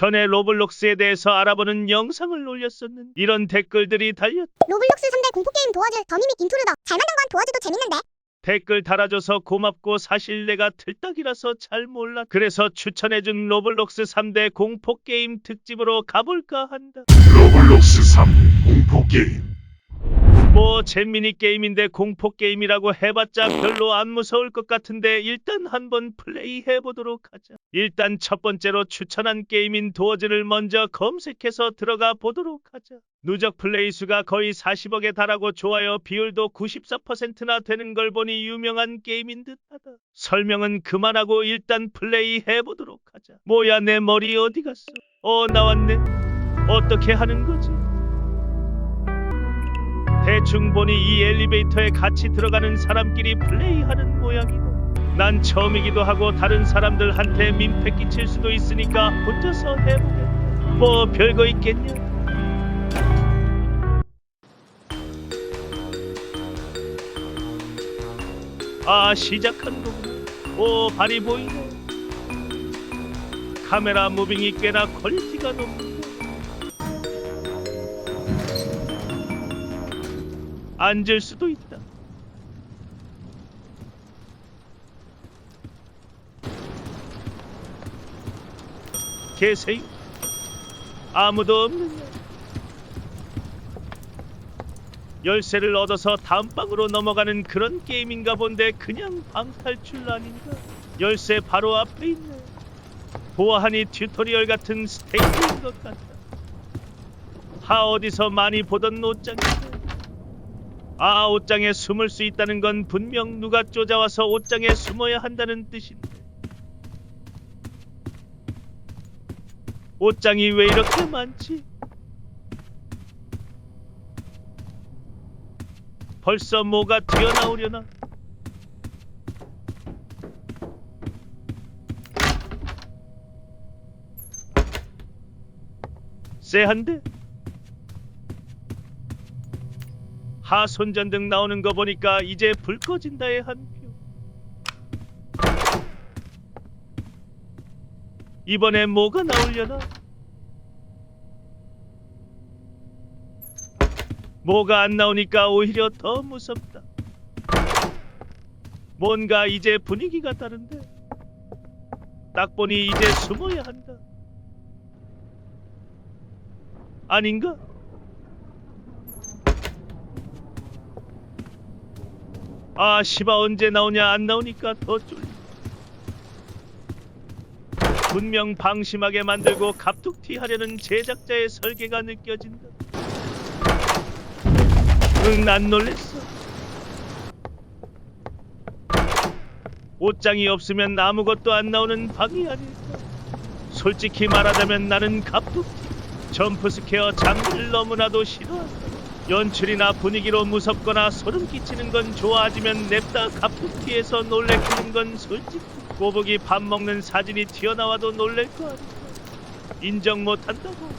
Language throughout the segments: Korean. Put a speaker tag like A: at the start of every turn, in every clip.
A: 전에 로블록스에 대해서 알아보는 영상을 올렸었는 이런 댓글들이 달렸.
B: 로블록스 3대 공포게임 도어즈 더미믹 인트루더 잘 만든 건 도어즈도 재밌는데
A: 댓글 달아줘서 고맙고 사실 내가 틀딱이라서 잘 몰라. 그래서 추천해준 로블록스 3대 공포 게임 특집으로 가볼까 한다.
C: 로블록스 3 공포 게임
A: 뭐 재미니 게임인데 공포 게임이라고 해봤자 별로 안 무서울 것 같은데 일단 한번 플레이 해보도록 하자. 일단 첫 번째로 추천한 게임인 도어즈를 먼저 검색해서 들어가 보도록 하자. 누적 플레이 수가 거의 40억에 달하고 좋아요 비율도 94%나 되는 걸 보니 유명한 게임인 듯하다. 설명은 그만하고 일단 플레이 해보도록 하자. 뭐야 내 머리 어디 갔어? 어 나왔네. 어떻게 하는 거지? 대충 보니 이 엘리베이터에 같이 들어가는 사람끼리 플레이하는 모양이다. 난 처음이기도 하고 다른 사람들한테 민폐 끼칠 수도 있으니까 혼자서 해보겠다. 뭐 별거 있겠냐? 아 시작한 거군. 오 발이 보이네. 카메라 무빙이 꽤나 퀄리티가 높네. 앉을 수도 있다. 계세요? 아무도 없느냐? 열쇠를 얻어서 다음 방으로 넘어가는 그런 게임인가 본데 그냥 방탈출 아닌가? 열쇠 바로 앞에 있네. 보아하니 튜토리얼 같은 스테이지인 것 같다. 하 어디서 많이 보던 옷장인데. 아 옷장에 숨을 수 있다는 건 분명 누가 쫓아와서 옷장에 숨어야 한다는 뜻인데 옷장이 왜 이렇게 많지? 벌써 뭐가 튀어나오려나? 쎄한데? 하 손전 등 나오는 거 보니까 이제 불 꺼진다의 한 표. 이번에 뭐가 나오려나? 뭐가 안 나오니까 오히려 더 무섭다. 뭔가 이제 분위기가 다른데. 딱 보니 이제 숨어야 한다. 아닌가? 아 시바 언제 나오냐? 안 나오니까 더 쫄려 분명 방심하게 만들고 갑툭튀 하려는 제작자의 설계가 느껴진다. 응 난 놀랬어. 옷장이 없으면 아무것도 안 나오는 방이 아닐까? 솔직히 말하자면 나는 갑툭튀 점프스퀘어 장르를 너무나도 싫어한다 연출이나 분위기로 무섭거나 소름 끼치는 건 좋아하지만 냅다 갑툭튀에서 놀래키는 건 솔직히 꼬북이 밥 먹는 사진이 튀어나와도 놀랄 거 아닌가 인정 못한다고.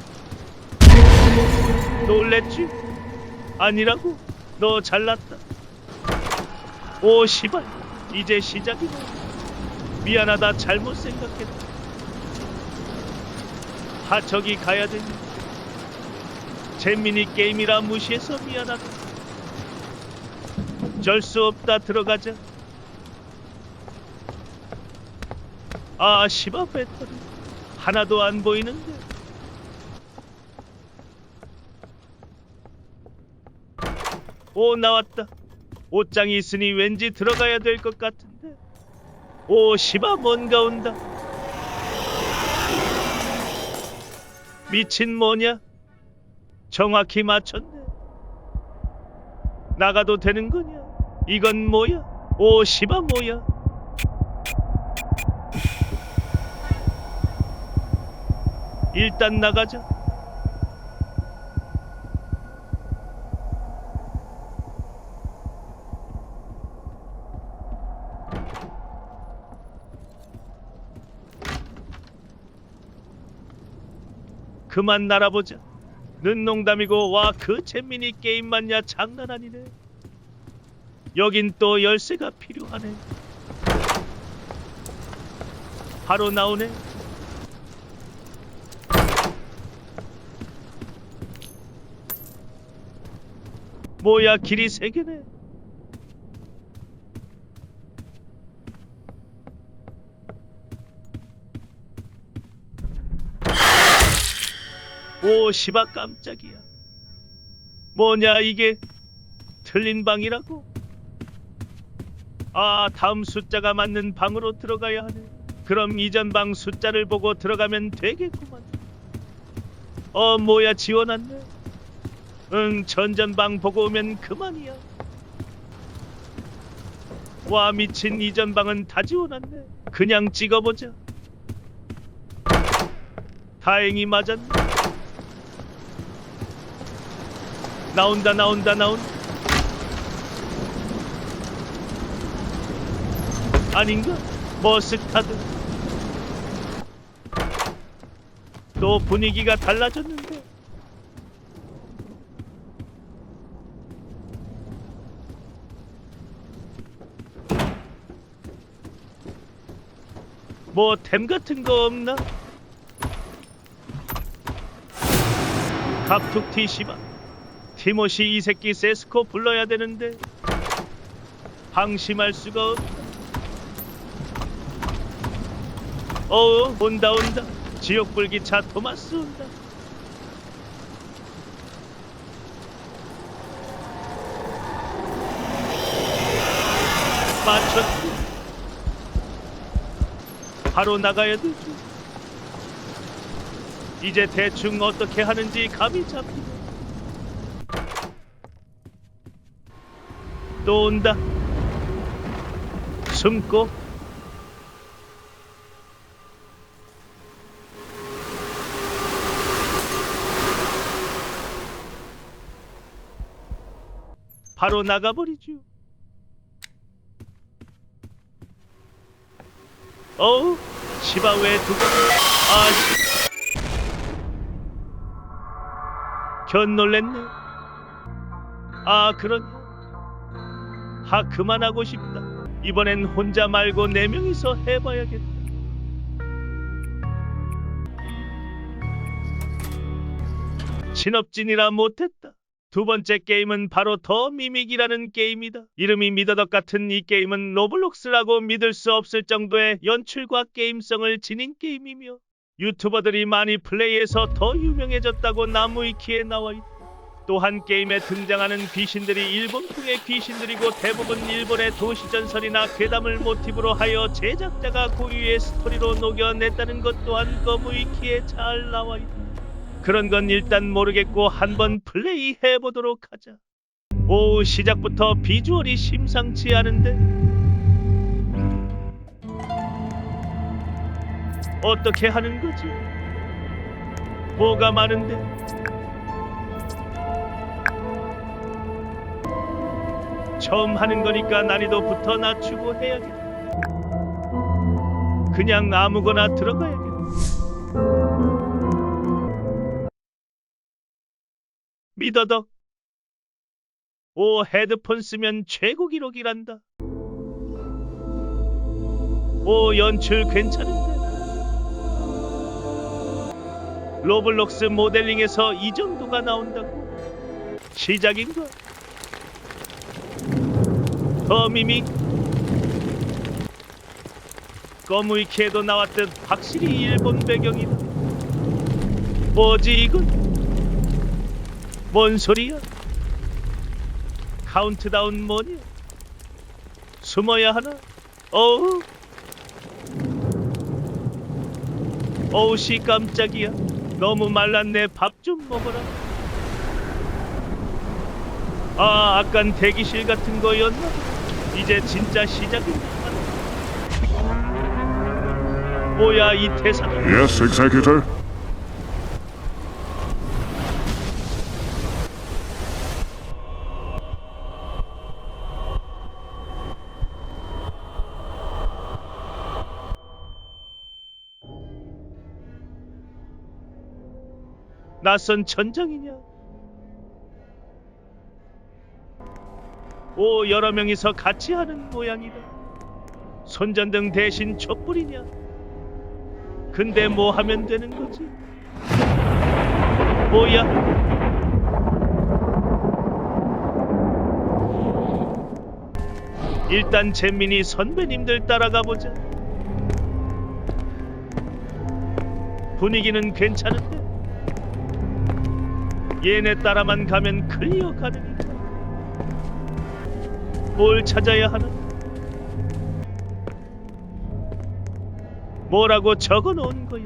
A: 놀랬지? 아니라고? 너 잘났다. 오 시발. 이제 시작이다 미안하다. 잘못 생각했다. 하 저기 가야 되니 재미니 게임이라 무시해서 미안하다. 절 수 없다 들어가자. 아 시바 배터리 하나도 안 보이는데. 오 나왔다. 옷장이 있으니 왠지 들어가야 될 것 같은데. 오 시바 뭔가 온다. 미친 뭐냐? 정확히 맞췄네. 나가도 되는 거냐? 이건 뭐야? 오 시바 뭐야? 일단 나가자. 그만 날아보자. 는 농담이고 와그 재민이 게임 맞냐? 장난 아니네. 여긴 또 열쇠가 필요하네. 바로 나오네. 뭐야 길이 세 개네. 오 시바 깜짝이야. 뭐냐 이게 틀린 방이라고? 아 다음 숫자가 맞는 방으로 들어가야 하네. 그럼 이전 방 숫자를 보고 들어가면 되겠구만. 어 뭐야 지워놨네. 응 전전방 보고 오면 그만이야. 와 미친 이전 방은 다 지워놨네. 그냥 찍어보자. 다행히 맞았네. 나온다 나온다 나온다. 아닌가? 머스타드. 또 분위기가 달라졌는데. 뭐 템 같은 거 없나? 갑툭튀 시바 티모시 이 새끼 세스코 불러야 되는데. 방심할 수가 없다 어 온다 온다. 지옥불기차 토마스 온다. 맞췄지 바로 나가야 되지. 이제 대충 어떻게 하는지 감이 잡히네 또 온다 숨고 바로 나가버리죠. 어우, 시바 왜 두고? 아, 씨. 견 놀랬네. 아, 그러냐? 하 그만하고 싶다. 이번엔 혼자 말고 네 명이서 해봐야겠다. 신업진이라 못했다. 두 번째 게임은 바로 더 미믹이라는 게임이다. 이름이 미더덕 같은 이 게임은 로블록스라고 믿을 수 없을 정도의 연출과 게임성을 지닌 게임이며 유튜버들이 많이 플레이해서 더 유명해졌다고 나무위키에 나와 있다. 또한 게임에 등장하는 귀신들이 일본풍의 귀신들이고 대부분 일본의 도시전설이나 괴담을 모티브로 하여 제작자가 고유의 스토리로 녹여냈다는 것 또한 거무위키에 잘 나와 있다. 그런 건 일단 모르겠고 한번 플레이 해 보도록 하자. 오 시작부터 비주얼이 심상치 않은데 어떻게 하는 거지? 뭐가 많은데? 처음 하는 거니까 난이도부터 낮추고 해야겠다. 그냥 아무거나 들어가야겠다. 미더덕. 오 헤드폰 쓰면 최고 기록이란다. 오 연출 괜찮은데. 로블록스 모델링에서 이 정도가 나온다고. 시작인가? 더 미믹. 거무이키에도 나왔듯 확실히 일본 배경이다. 뭐지 이건? 뭔 소리야? 카운트다운 뭐냐? 숨어야 하나? 어우 어우 씨 깜짝이야 너무 말랐네 밥 좀 먹어라 아 아깐 대기실 같은 거였나 보다. 이제 진짜 시작인가 뭐야 이 대사는
C: Yes, Executor.
A: 낯선 천장이냐? 오, 여러 명이서 같이 하는 모양이다. 손전등 대신 촛불이냐? 근데 뭐 하면 되는 거지? 뭐야? 일단 잼민이 선배님들 따라가 보자. 분위기는 괜찮은데 얘네 따라만 가면 클리어 가능이다. 뭘 찾아야 하나? 뭐라고 적어 놓은 거야?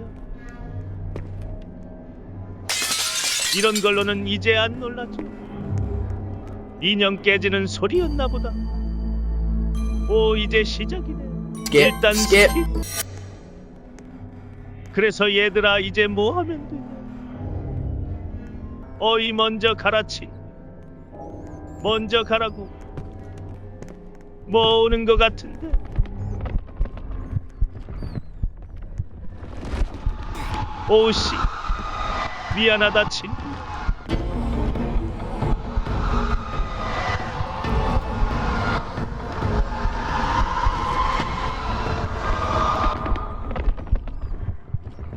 A: 이런 걸로는 이제 안 놀라죠. 인형 깨지는 소리였나 보다. 오 이제 시작이네.
D: Skip,
A: 일단
D: skip.
A: 스킵. 그래서 얘들아 이제 뭐 하면 되냐? 어이 먼저 가라치. 먼저 가라고. 뭐 오는 것 같은데. 오씨. 미안하다 친구.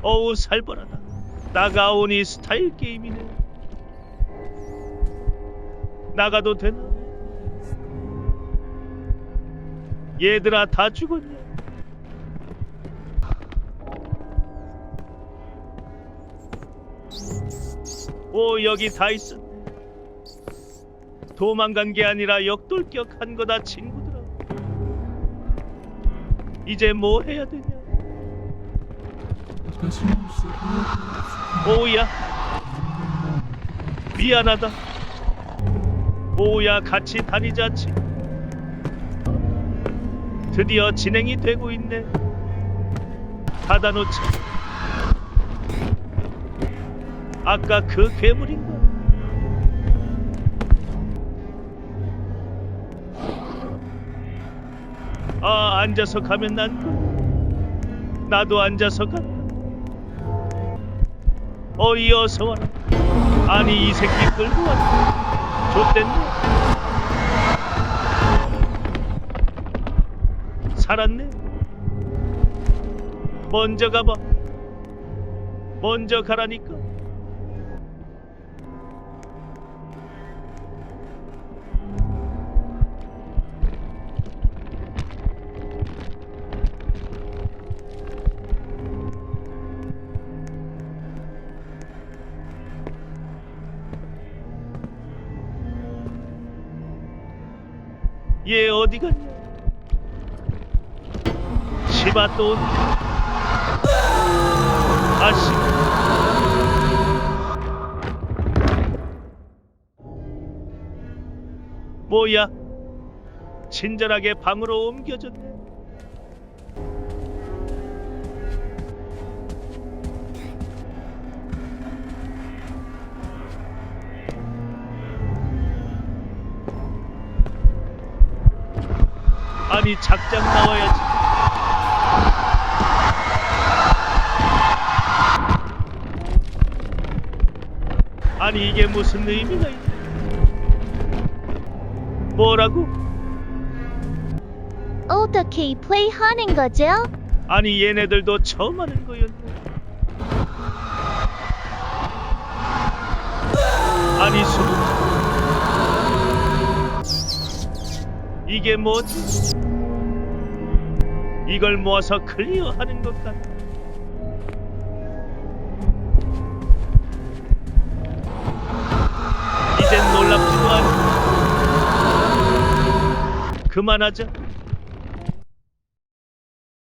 A: 어우 살벌하다. 나가오니 스타일 게임이네. 나가도 되나? 얘들아 다 죽었냐? 오 여기 다 있었네. 도망간 게 아니라 역돌격한 거다 친구들아. 이제 뭐 해야 되냐? 오우야 미안하다 오우야 같이 다니자 치 드디어 진행이 되고 있네. 닫아놓자 아까 그 괴물인가 아 앉아서 가면 난 나도 앉아서 간다 어이 어서 와라 아니 이 새끼 끌고 왔네 좆됐네 살았네? 먼저 가봐. 먼저 가라니까. 얘 어디 갔냐 바 또. 온다 아씨. 뭐야? 친절하게 방으로 옮겨졌네. 아니 작작 나와야지 아니 이게 무슨 의미가 있냐 뭐라고?
E: 어떻게 플레이하는 거죠?
A: 아니 얘네들도 처음 하는 거였네 아니 숨 이게 뭐지? 이걸 모아서 클리어하는 것 같아 그만하자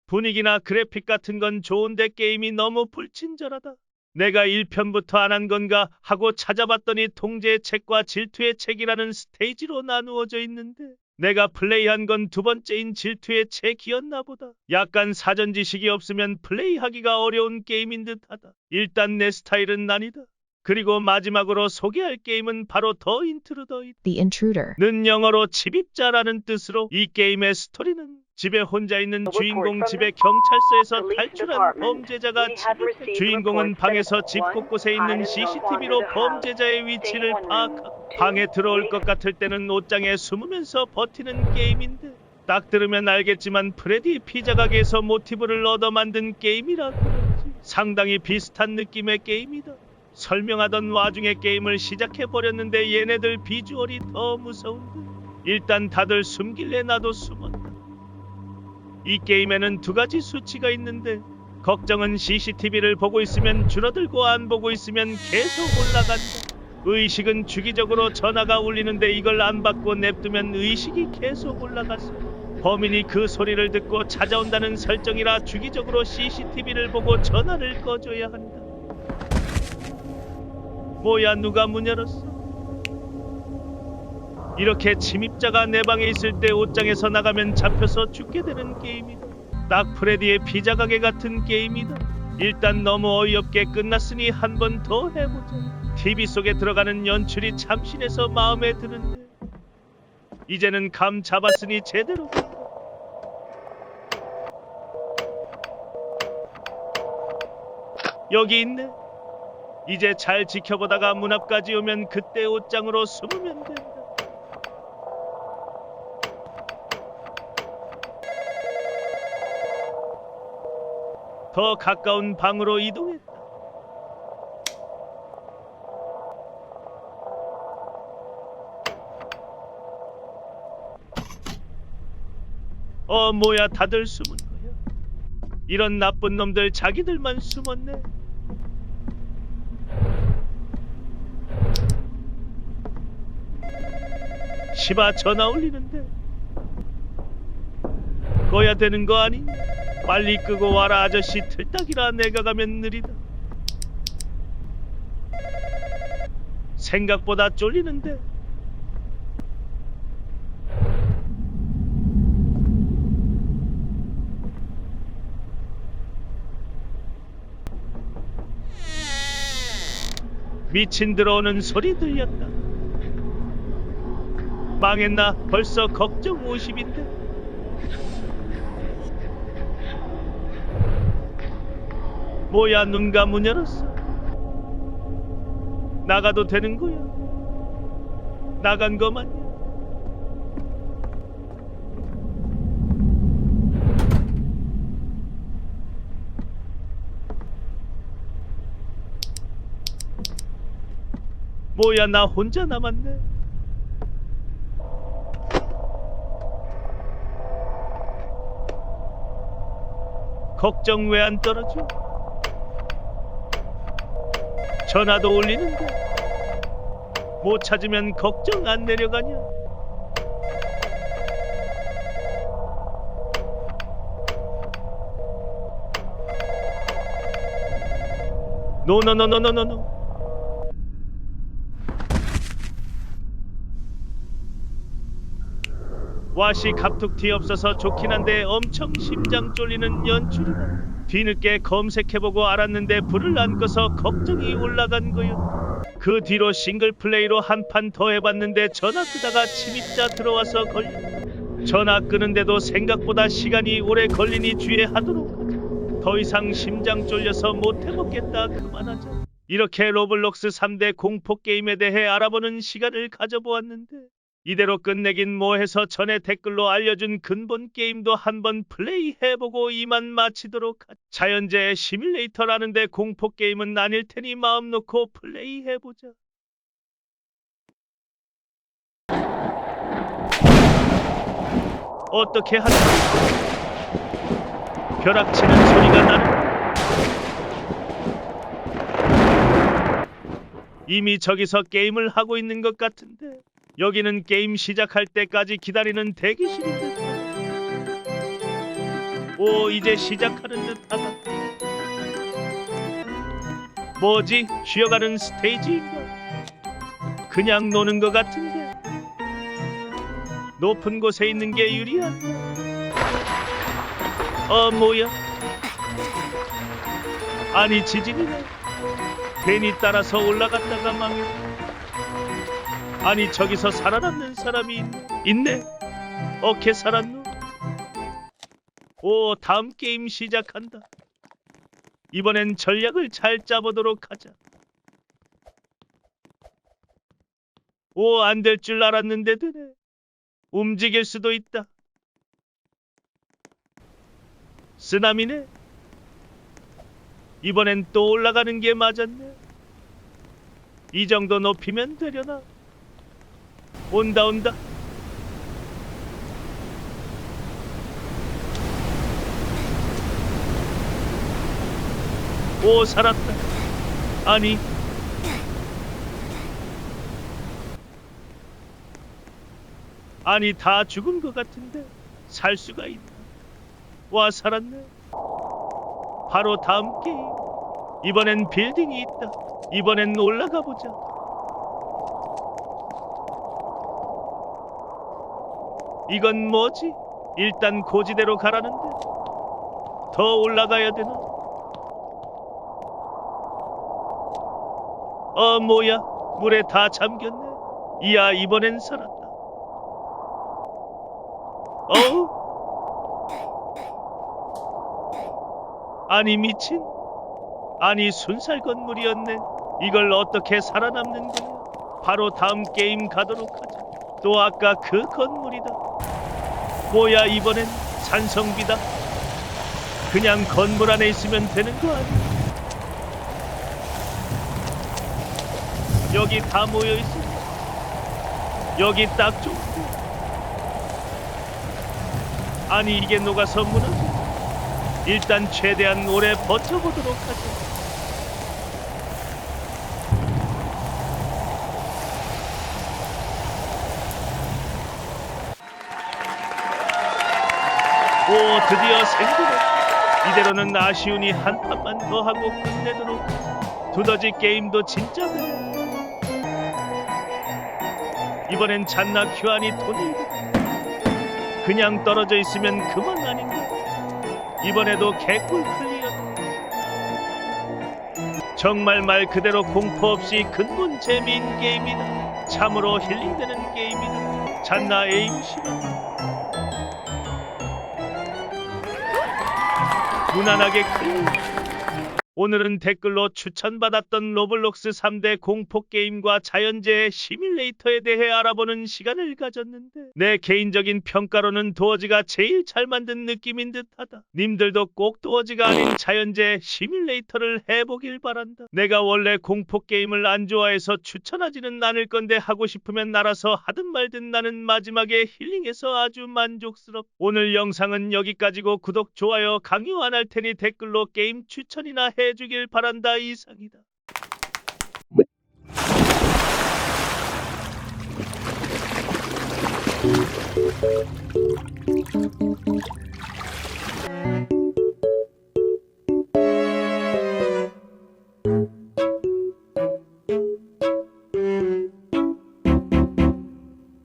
A: 분위기나 그래픽 같은 건 좋은데 게임이 너무 불친절하다. 내가 1편부터 안 한 건가 하고 찾아봤더니 통제의 책과 질투의 책이라는 스테이지로 나누어져 있는데 내가 플레이한 건 두 번째인 질투의 책이었나 보다. 약간 사전 지식이 없으면 플레이하기가 어려운 게임인 듯하다. 일단 내 스타일은 아니다. 그리고 마지막으로 소개할 게임은 바로 더 인트루더이다.
F: The Intruder.
A: 는 영어로 침입자라는 뜻으로 이 게임의 스토리는 집에 혼자 있는 주인공 집에 경찰서에서 탈출한 범죄자가 침입해 주인공은 방에서 집 곳곳에 있는 CCTV로 범죄자의 위치를 파악하고 방에 들어올 것 같을 때는 옷장에 숨으면서 버티는 게임인데 딱 들으면 알겠지만 프레디 피자 가게에서 모티브를 얻어 만든 게임이라고 하지. 상당히 비슷한 느낌의 게임이다. 설명하던 와중에 게임을 시작해 버렸는데 얘네들 비주얼이 더 무서운데 일단 다들 숨길래 나도 숨었다. 이 게임에는 두 가지 수치가 있는데 걱정은 CCTV를 보고 있으면 줄어들고 안 보고 있으면 계속 올라간다. 의식은 주기적으로 전화가 울리는데 이걸 안 받고 냅두면 의식이 계속 올라가서 범인이 그 소리를 듣고 찾아온다는 설정이라 주기적으로 CCTV를 보고 전화를 꺼줘야 한다. 뭐야 누가 문 열었어? 이렇게 침입자가 내 방에 있을 때 옷장에서 나가면 잡혀서 죽게 되는 게임이다. 딱 프레디의 피자 가게 같은 게임이다. 일단 너무 어이없게 끝났으니 한 번 더 해보자. TV 속에 들어가는 연출이 참신해서 마음에 드는데 이제는 감 잡았으니 제대로. 여기 있네. 이제 잘 지켜보다가 문 앞까지 오면 그때 옷장으로 숨으면 된다. 더 가까운 방으로 이동했다. 어 뭐야 다들 숨은 거야? 이런 나쁜 놈들 자기들만 숨었네. 시바 전화 울리는데. 꺼야 되는 거 아니? 빨리 끄고 와라 아저씨. 틀딱이라 내가 가면 느리다. 생각보다 쫄리는데. 미친 들어오는 소리 들렸다 망했나? 벌써 걱정 50인데? 뭐야 눈 감문 열었어? 나가도 되는 거야? 나간 거 맞냐 뭐야 나 혼자 남았네 걱정 왜 안 떨어져? 전화도 올리는데 못 찾으면 걱정 안 내려가냐? 노노노노노노노 와시 갑툭튀 없어서 좋긴 한데 엄청 심장 쫄리는 연출이다. 뒤늦게 검색해보고 알았는데 불을 안 꺼서 걱정이 올라간 거였다. 그 뒤로 싱글 플레이로 한 판 더 해봤는데 전화 끄다가 침입자 들어와서 걸렸다. 전화 끄는데도 생각보다 시간이 오래 걸리니 주의하도록 하자. 더 이상 심장 쫄려서 못 해먹겠다 그만하자. 이렇게 로블록스 3대 공포 게임에 대해 알아보는 시간을 가져보았는데 이대로 끝내긴 뭐해서 전에 댓글로 알려준 근본 게임도 한번 플레이 해보고 이만 마치도록 하자. 자연재해 시뮬레이터라는데 공포 게임은 아닐 테니 마음 놓고 플레이 해보자. 어떻게 하자. 벼락치는 소리가 나는. 이미 저기서 게임을 하고 있는 것 같은데. 여기는 게임 시작할 때까지 기다리는 대기실인 듯. 오, 이제 시작하는 듯하다. 뭐지? 쉬어가는 스테이지인가? 그냥 노는 것 같은데. 높은 곳에 있는 게 유리한. 어, 뭐야? 아니, 지진이네. 괜히 따라서 올라갔다가 망했다. 아니 저기서 살아남는 사람이 있네. 어케 살았노? 오 다음 게임 시작한다. 이번엔 전략을 잘 짜보도록 하자. 오 안 될 줄 알았는데 되네. 움직일 수도 있다. 쓰나미네. 이번엔 또 올라가는 게 맞았네. 이 정도 높이면 되려나? 온다 온다. 오 살았다. 아니. 아니 다 죽은 것 같은데 살 수가 있나? 와 살았네. 바로 다음 게임. 이번엔 빌딩이 있다. 이번엔 올라가 보자. 이건 뭐지? 일단 고지대로 가라는데? 더 올라가야 되나? 어 뭐야? 물에 다 잠겼네. 이야 이번엔 살았다. 어우? 아니 미친. 아니 순살 건물이었네. 이걸 어떻게 살아남는 거야? 바로 다음 게임 가도록 하자. 또 아까 그 건물이다 뭐야 이번엔 산성비다 그냥 건물 안에 있으면 되는 거 아니야 여기 다 모여 있어. 여기 딱 좋고. 아니 이게 녹아서 무너져. 일단 최대한 오래 버텨보도록 하자. 오 드디어 생존했다. 이대로는 아쉬우니 한 판만 더 하고 끝내도록. 두더지 게임도 진짜 그래. 이번엔 잔나 큐안이 돈이 그냥 떨어져 있으면 그만 아닌가 이번에도 개꿀 클리어 정말 말 그대로 공포 없이 근본 재미인 게임이다 참으로 힐링되는 게임이다 잔나 에임 시간 무난하게 클리어 오늘은 댓글로 추천받았던 로블록스 3대 공포 게임과 자연재해 시뮬레이터에 대해 알아보는 시간을 가졌는데 내 개인적인 평가로는 도어지가 제일 잘 만든 느낌인 듯하다. 님들도 꼭 도어지가 아닌 자연재해 시뮬레이터를 해보길 바란다. 내가 원래 공포 게임을 안 좋아해서 추천하지는 않을 건데 하고 싶으면 알아서 하든 말든 나는 마지막에 힐링해서 아주 만족스럽. 오늘 영상은 여기까지고 구독, 좋아요, 강요 안 할 테니 댓글로 게임 추천이나 해주길 바란다 이상이다.